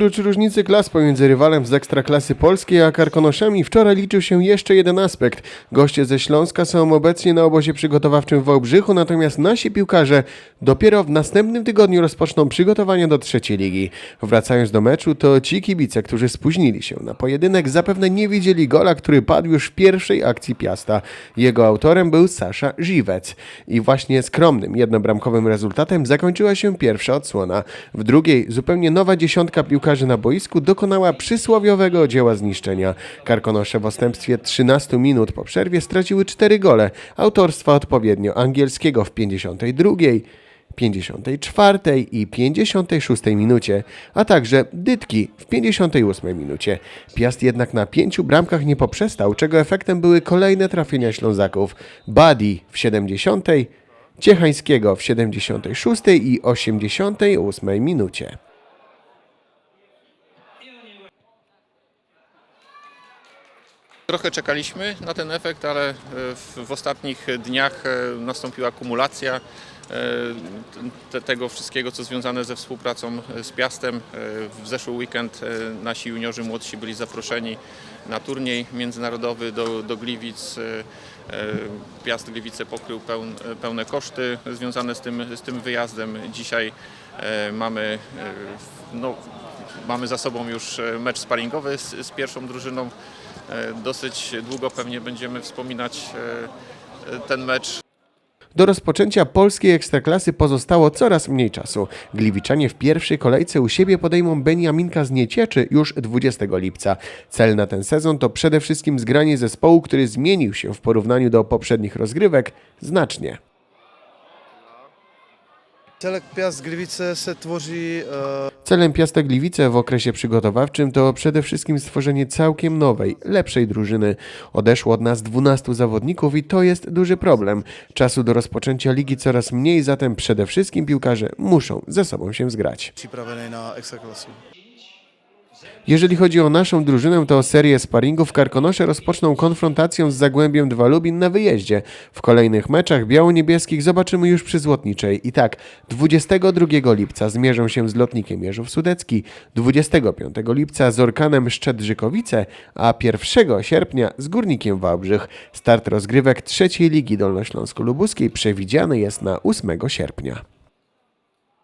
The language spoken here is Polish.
Oprócz różnicy klas pomiędzy rywalem z ekstraklasy polskiej a Karkonoszami, wczoraj liczył się jeszcze jeden aspekt. Goście ze Śląska są obecnie na obozie przygotowawczym w Wałbrzychu, natomiast nasi piłkarze dopiero w następnym tygodniu rozpoczną przygotowania do trzeciej ligi. Wracając do meczu, to ci kibice, którzy spóźnili się na pojedynek, zapewne nie widzieli gola, który padł już w pierwszej akcji Piasta. Jego autorem był Sasza Żiwec. I właśnie skromnym, jednobramkowym rezultatem zakończyła się pierwsza odsłona. W drugiej zupełnie nowa dziesiątka piłkarzy na boisku dokonała przysłowiowego dzieła zniszczenia. Karkonosze w odstępstwie 13 minut po przerwie straciły 4 gole, autorstwa odpowiednio angielskiego w 52, 54 i 56 minucie, a także Dytki w 58 minucie. Piast jednak na pięciu bramkach nie poprzestał, czego efektem były kolejne trafienia Ślązaków. Badi w 70, Ciechańskiego w 76 i 88 minucie. Trochę czekaliśmy na ten efekt, ale e, w, ostatnich dniach e, nastąpiła kumulacja e, te, tego wszystkiego, co związane ze współpracą z Piastem. W zeszły weekend nasi juniorzy młodsi byli zaproszeni na turniej międzynarodowy do, do Gliwic. Piast Gliwice pokrył pełn, pełne koszty związane z tym, z tym wyjazdem. Dzisiaj mamy, no, mamy za sobą już e, mecz sparingowy z, z pierwszą drużyną. E, Dosyć długo pewnie będziemy wspominać e, ten mecz. Do rozpoczęcia polskiej ekstraklasy pozostało coraz mniej czasu. Gliwiczanie w pierwszej kolejce u siebie podejmą Beniaminka z Niecieczy już 20 lipca. Cel na ten sezon to przede wszystkim zgranie zespołu, który zmienił się w porównaniu do poprzednich rozgrywek znacznie. Celek Piast Gliwice se tvoří eh, Celem Piasta Gliwice w okresie przygotowawczym to przede wszystkim stworzenie całkiem nowej, lepszej drużyny. Odeszło od nas 12 zawodników i to jest duży problem. Czasu do rozpoczęcia ligi coraz mniej, zatem przede wszystkim piłkarze muszą ze sobą się zgrać. na extraklasu. Jeżeli chodzi o naszą drużynę, to serię sparingów Karkonosze rozpoczną konfrontacją z Zagłębiem 2 Lubin na wyjeździe. W kolejnych meczach biało-niebieskich zobaczymy już przy Złotniczej. I tak, 22 lipca zmierzą się z Lotnikiem Jeżów Sudecki, 25 lipca z Orkanem Szczedrzykowice, a 1 sierpnia z Górnikiem Wałbrzych. Start rozgrywek trzeciej Ligi Dolnośląsko-Lubuskiej przewidziany jest na 8 sierpnia.